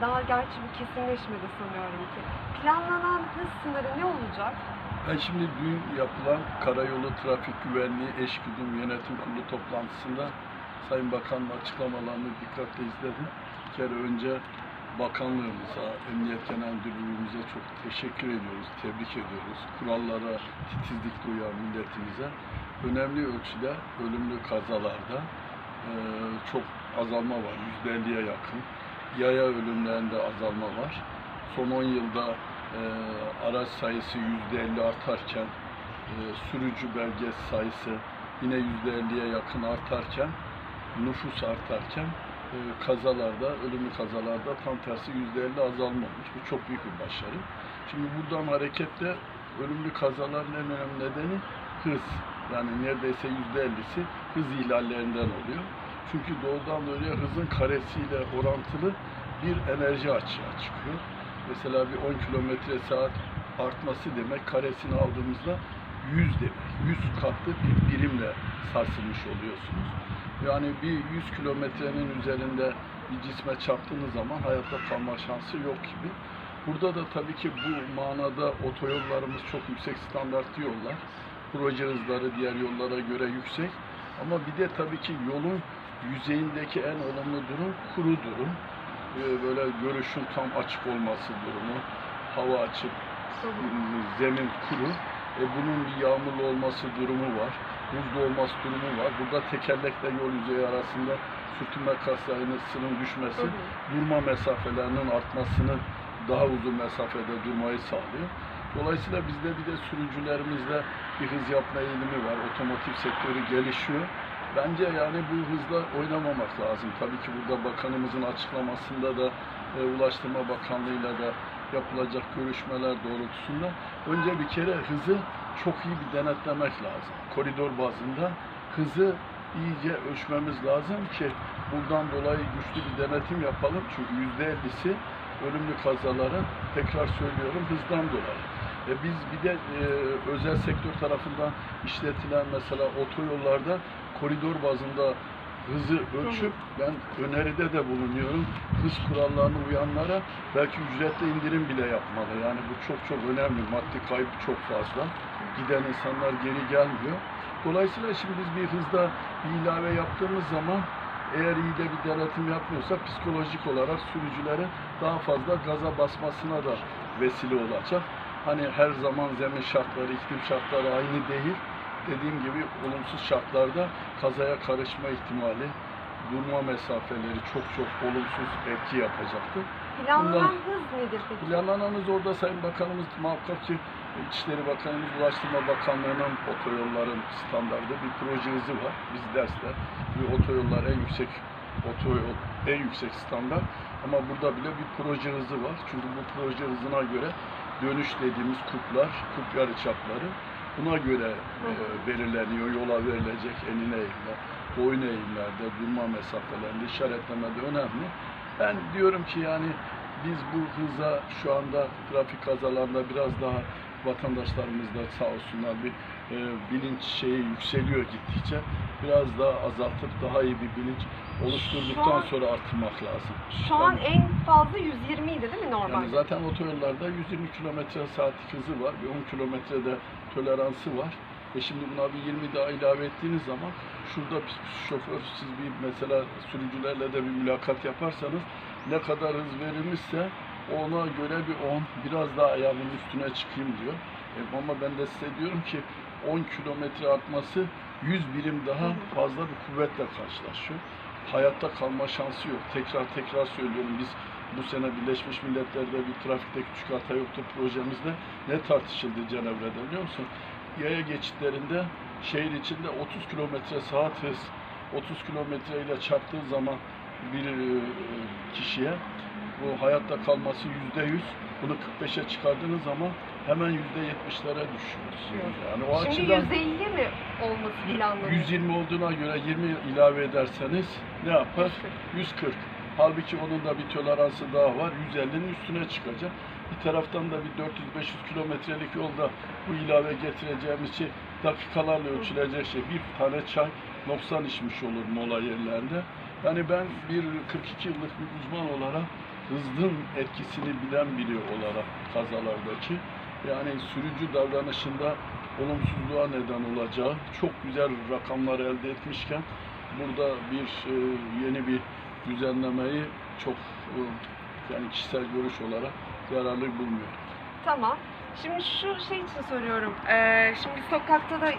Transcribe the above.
daha gerçi bu kesinleşmedi sanıyorum ki. Planlanan hız sınırı ne olacak? Ben şimdi dün yapılan Karayolu Trafik Güvenliği Eşgüdüm Yönetim Kurulu toplantısında Sayın Bakan'ın açıklamalarını dikkatle izledim. Bir kere önce bakanlığımıza, Emniyet Genel Müdürlüğümüze çok teşekkür ediyoruz, tebrik ediyoruz. Kurallara titizlik duyan milletimize önemli ölçüde ölümlü kazalarda çok azalma var, %50'ye yakın. Yaya ölümlerinde azalma var. Son 10 yılda eee, araç sayısı %50 artarken, eee, sürücü belgesi sayısı yine %50'ye yakın artarken, nüfus artarken eee, kazalarda, ölümlü kazalarda tam tersi %50 azalma olmuş. Bu çok büyük bir başarı. Şimdi buradan hareketle ölümlü kazaların en önemli nedeni hız. Yani neredeyse %50'si hız ihlallerinden oluyor. Çünkü doğudan doğruya hızın karesiyle orantılı bir enerji açığa çıkıyor. Mesela bir 10 kilometre saat artması demek karesini aldığımızda 100 demek. 100 katlı bir birimle sarsılmış oluyorsunuz. Yani bir 100 kilometrenin üzerinde bir cisme çarptığınız zaman hayatta kalma şansı yok gibi. Burada da tabii ki bu manada otoyollarımız çok yüksek standartlı yollar. Proje hızları diğer yollara göre yüksek. Ama bir de tabii ki yolun yüzeyindeki en olumlu durum kuru durum. Ee, Böyle görüşün tam açık olması durumu. Hava açık, zemin kuru. E bunun bir yağmurlu olması durumu var. Buzlu olması durumu var. Burada tekerlekle yol yüzeyi arasında sürtünme kaslarının düşmesi, durma mesafelerinin artmasını daha uzun mesafede durmayı sağlıyor. Dolayısıyla bizde bir de sürücülerimizde bir hız yapma eğilimi var. Otomotiv sektörü gelişiyor. Bence yani bu hızla oynamamak lazım. Tabii ki burada bakanımızın açıklamasında da e, Ulaştırma Bakanlığı'yla da yapılacak görüşmeler doğrultusunda önce bir kere hızı çok iyi bir denetlemek lazım. Koridor bazında hızı iyice ölçmemiz lazım ki buradan dolayı güçlü bir denetim yapalım. Çünkü yüzde ellisi ölümlü kazaların tekrar söylüyorum hızdan dolayı. E biz bir de e, özel sektör tarafından işletilen mesela otoyollarda koridor bazında hızı ölçüp ben öneride de bulunuyorum. Hız kurallarına uyanlara belki ücretli indirim bile yapmalı. Yani bu çok çok önemli. Maddi kaybı çok fazla. Giden insanlar geri gelmiyor. Dolayısıyla şimdi biz bir hızda bir ilave yaptığımız zaman eğer iyi de bir denetim yapmıyorsak psikolojik olarak sürücülerin daha fazla gaza basmasına da vesile olacak. Hani her zaman zemin şartları, iklim şartları aynı değil. Dediğim gibi olumsuz şartlarda kazaya karışma ihtimali, durma mesafeleri çok çok olumsuz etki yapacaktır. Planlanan Bundan- hız nedir peki? Planlananız orada Sayın Bakanımız muhakkak ki İçişleri Bakanımız, Ulaştırma Bakanlığı'nın otoyolların standardı bir proje hızı var. Biz dersler ve otoyollar en yüksek otoyol en yüksek standart ama burada bile bir proje hızı var. Çünkü bu proje hızına göre dönüş dediğimiz kuplar, kup yarıçapları buna göre e, belirleniyor. Yola verilecek enine eğimler, boyun eğimlerde, durma mesafelerinde işaretlemede önemli. Ben diyorum ki yani biz bu hıza şu anda trafik kazalarında biraz daha vatandaşlarımız da sağ olsunlar bir e, bilinç şeyi yükseliyor gittikçe biraz daha azaltıp daha iyi bir bilinç oluşturduktan an- sonra artırmak lazım. Şu an Yani- en fazla 120 idi değil mi normalde? yani zaten otoyollarda 120 kilometre saatlik hızı var. Bir 10 kilometrede toleransı var. Ve şimdi buna bir 20 daha ilave ettiğiniz zaman şurada şoför siz bir mesela sürücülerle de bir mülakat yaparsanız ne kadar hız verilmişse ona göre bir 10 biraz daha ayağımın üstüne çıkayım diyor. E, ama ben de size diyorum ki 10 kilometre artması 100 birim daha fazla bir kuvvetle karşılaşıyor. Hayatta kalma şansı yok. Tekrar tekrar söylüyorum biz bu sene Birleşmiş Milletler'de bir trafikte küçük hata yoktur projemizde ne tartışıldı Cenevre'de biliyor musun? Yaya geçitlerinde şehir içinde 30 kilometre saat hız 30 kilometre ile çarptığı zaman bir e, kişiye bu hayatta kalması yüzde yüz. Bunu 45'e çıkardığınız zaman hemen yüzde 70'lere düşüyor. Yani o Şimdi açıdan 150 mi olması planlanıyor? 120 olduğuna göre 20 ilave ederseniz ne yapar? 140. Halbuki onun da bir toleransı daha var. 150'nin üstüne çıkacak. Bir taraftan da bir 400-500 kilometrelik yolda bu ilave getireceğimiz şey dakikalarla ölçülecek şey. Bir tane çay noksan içmiş olur mola yerlerinde. Yani ben bir 42 yıllık bir uzman olarak hızın etkisini bilen biri olarak kazalardaki yani sürücü davranışında olumsuzluğa neden olacağı çok güzel rakamlar elde etmişken burada bir e, yeni bir düzenlemeyi çok e, yani kişisel görüş olarak yararlı bulmuyorum. Tamam. Şimdi şu şey için soruyorum. Ee, şimdi sokakta da